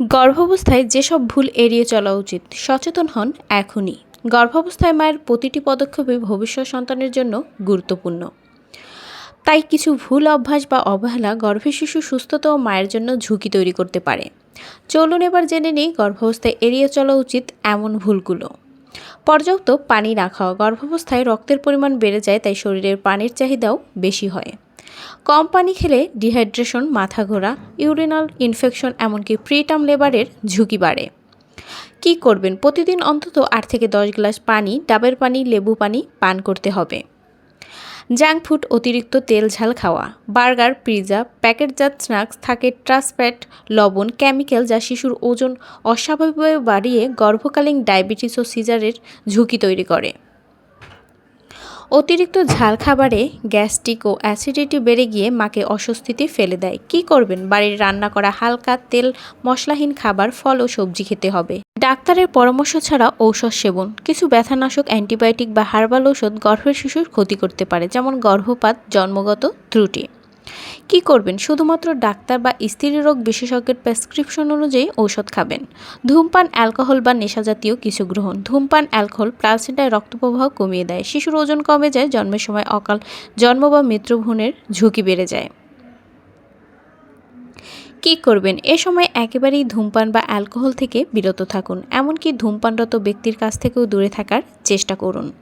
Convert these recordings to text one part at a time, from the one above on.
গর্ভাবস্থায় যেসব ভুল এড়িয়ে চলা উচিত, সচেতন হন এখনই। গর্ভাবস্থায় মায়ের প্রতিটি পদক্ষেপে ভবিষ্যৎ সন্তানের জন্য গুরুত্বপূর্ণ। তাই কিছু ভুল অভ্যাস বা অবহেলা গর্ভের শিশু সুস্থতা ও মায়ের জন্য ঝুঁকি তৈরি করতে পারে। চলুন এবার জেনে নিই গর্ভাবস্থায় এড়িয়ে চলা উচিত এমন ভুলগুলো। পর্যাপ্ত পানি না খাওয়া গর্ভাবস্থায় রক্তের পরিমাণ বেড়ে যায়, তাই শরীরের পানির চাহিদাও বেশি হয়। কম পানি খেলে ডিহাইড্রেশন, মাথা ঘোরা, ইউরিনাল ইনফেকশন এমনকি প্রিটাম লেবারের ঝুঁকি বাড়ে। কি করবেন? প্রতিদিন অন্তত আট থেকে দশ গ্লাস পানি, ডাবের পানি, লেবু পানি পান করতে হবে। জাঙ্ক ফুড অতিরিক্ত তেল ঝাল খাওয়া, বার্গার, পিৎজা, প্যাকেটজাত স্ন্যাক্স থাকে ট্রান্সফ্যাট লবণ, কেমিক্যাল যা শিশুর ওজন অস্বাভাবিকভাবে বাড়িয়ে গর্ভকালীন ডায়াবেটিস ও সিজারের ঝুঁকি তৈরি করে। অতিরিক্ত ঝাল খাবারে গ্যাস্ট্রিক ও অ্যাসিডিটি বেড়ে গিয়ে মাকে অস্বস্তিতে ফেলে দেয়। কি করবেন? বাড়ির রান্না করা হালকা তেল, মশলাহীন খাবার, ফল ও সবজি খেতে হবে। ডাক্তারের পরামর্শ ছাড়া ঔষধ সেবন। কিছু ব্যথানাশক অ্যান্টিবায়োটিক বা হার্বাল ঔষধ গর্ভের শিশুর ক্ষতি করতে পারে, যেমন গর্ভপাত, জন্মগত ত্রুটি। কি করবেন? শুধুমাত্র ডাক্তার বা স্ত্রী রোগ বিশেষজ্ঞের প্রেসক্রিপশন অনুযায়ী ঔষধ খাবেন। ধূমপান, অ্যালকোহল বা নেশাজাতীয় কিছু গ্রহণ। ধূমপান, অ্যালকোহল প্লাসেন্টায় রক্তপ্রবাহ কমিয়ে দেয়। শিশুর ওজন কমে যায়, জন্মের সময় অকাল জন্ম বা মৃত্যুভ্রূণের ঝুঁকি বেড়ে যায়। কি করবেন? এ সময় একেবারেই ধূমপান বা অ্যালকোহল থেকে বিরত থাকুন। এমনকি ধূমপানরত ব্যক্তির কাছ থেকেও দূরে থাকার চেষ্টা করুন।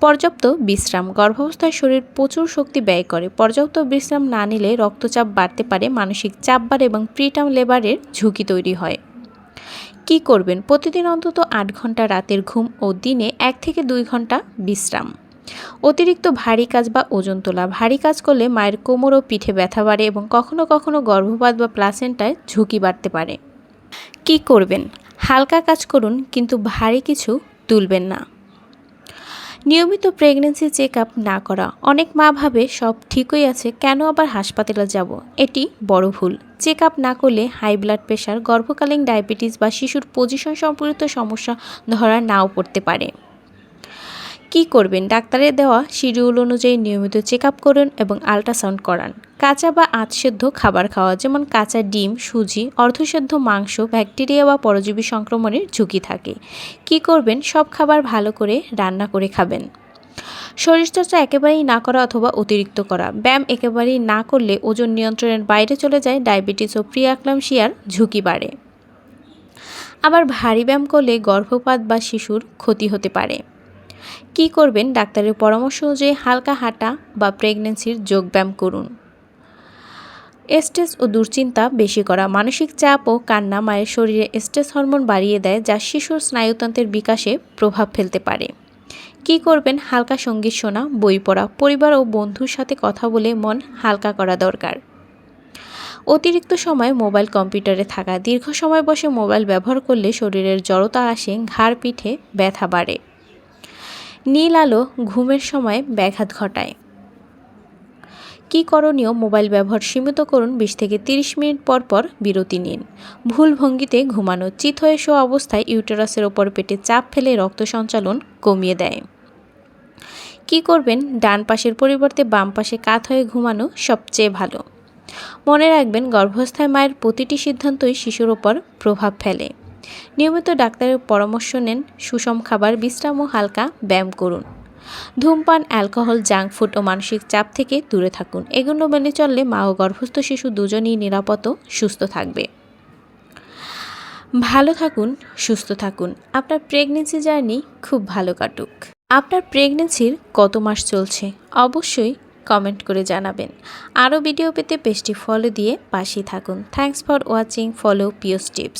পর্যাপ্ত বিশ্রাম। গর্ভাবস্থায় শরীর প্রচুর শক্তি ব্যয় করে। পর্যাপ্ত বিশ্রাম না নিলে রক্তচাপ বাড়তে পারে, মানসিক চাপ বাড়ে এবং প্রিটার্ম লেবারের ঝুঁকি তৈরি হয়। কি করবেন? প্রতিদিন অন্তত আট ঘণ্টা রাতের ঘুম ও দিনে এক থেকে দুই ঘণ্টা বিশ্রাম। অতিরিক্ত ভারী কাজ বা ওজন তোলা। ভারী কাজ করলে মায়ের কোমর ও পিঠে ব্যথা বাড়ে এবং কখনো কখনো গর্ভপাত বা প্লাসেন্টায় ঝুঁকি বাড়তে পারে। কি করবেন? হালকা কাজ করুন, কিন্তু ভারী কিছু তুলবেন না। নিয়মিত প্রেগনেন্সি চেক আপ না করা। অনেক মা ভাবে সব ঠিকই আছে, কেন আবার হাসপাতালে যাব? এটি বড় ভুল। চেক আপ না করলে হাই ব্লাড প্রেশার গর্ভকালীন ডায়াবেটিস বা শিশুর পজিশন সম্পর্কিত সমস্যা ধরা নাও পড়তে পারে। কি করবেন? ডাক্তারের দেওয়া শিডিউল অনুযায়ী নিয়মিত চেক আপ করুন এবং আল্ট্রাসাউন্ড করান। কাঁচা বা আধসেদ্ধ খাবার খাওয়া, যেমন কাঁচা ডিম, সুজি, অর্ধসেদ্ধ মাংস, ব্যাকটেরিয়া বা পরজীবী সংক্রমণের ঝুঁকি থাকে। কি করবেন? সব খাবার ভালো করে রান্না করে খাবেন। শরীরচর্চা একেবারেই না করা অথবা অতিরিক্ত করা। ব্যায়াম একেবারেই না করলে ওজন নিয়ন্ত্রণের বাইরে চলে যায়, ডায়াবেটিস ও প্রিয়াক্লামশিয়ার ঝুঁকি বাড়ে। আবার ভারী ব্যায়াম করলে গর্ভপাত বা শিশুর ক্ষতি হতে পারে। কি করবেন ডাক্তারের পরামর্শ অনুযায়ী হালকা হাঁটা বা প্রেগনেন্সির যোগব্যায়াম করুন। স্ট্রেস ও দুশ্চিন্তা বেশি করা, মানসিক চাপ ও কান্না মায়ের শরীরে স্ট্রেস হরমোন বাড়িয়ে দেয় যা শিশুর স্নায়ুতন্ত্রের বিকাশে প্রভাব ফেলতে পারে। কি করবেন? হালকা সংগীত শোনা, বই পড়া, পরিবার ও বন্ধুর সাথে কথা বলে মন হালকা করা দরকার। অতিরিক্ত সময় মোবাইল কম্পিউটারে থাকা, দীর্ঘ সময় বসে মোবাইল ব্যবহার করলে শরীরের জড়তা আসে, ঘাড় পিঠে ব্যথা বাড়ে। নীল আলো ঘুমের সময় ব্যাঘাত ঘটায়। কী করণীয় মোবাইল ব্যবহার সীমিত করুন বিশ থেকে তিরিশ মিনিট পর পর বিরতি নিন। ভুল ভঙ্গিতে ঘুমানো, চিত হয়ে শোয়া অবস্থায় ইউটেরাসের ওপর পেটে চাপ ফেলে রক্ত সঞ্চালন কমিয়ে দেয়। কি করবেন? ডান পাশের পরিবর্তে বাম পাশে কাত হয়ে ঘুমানো সবচেয়ে ভালো। মনে রাখবেন গর্ভস্থায় মায়ের প্রতিটি সিদ্ধান্তই শিশুর ওপর প্রভাব ফেলে। নিয়মিত ডাক্তারের পরামর্শ নেন, সুষম খাবার, বিশ্রাম ও হালকা ব্যায়াম করুন। ধূমপান, অ্যালকোহল, জাঙ্ক ফুড ও মানসিক চাপ থেকে দূরে থাকুন। এগুলো মেনে চললে মা ও গর্ভস্থ শিশু দুজনই নিরাপদ সুস্থ থাকবে। ভালো থাকুন, সুস্থ থাকুন। আপনার প্রেগনেন্সি জার্নি খুব ভালো কাটুক। আপনার প্রেগনেন্সির কত মাস চলছে? অবশ্যই কমেন্ট করে জানাবেন। আরও ভিডিও পেতে পেজটি ফলো দিয়ে পাশেই থাকুন। থ্যাংকস ফর ওয়াচিং ফলো পিওস টিপস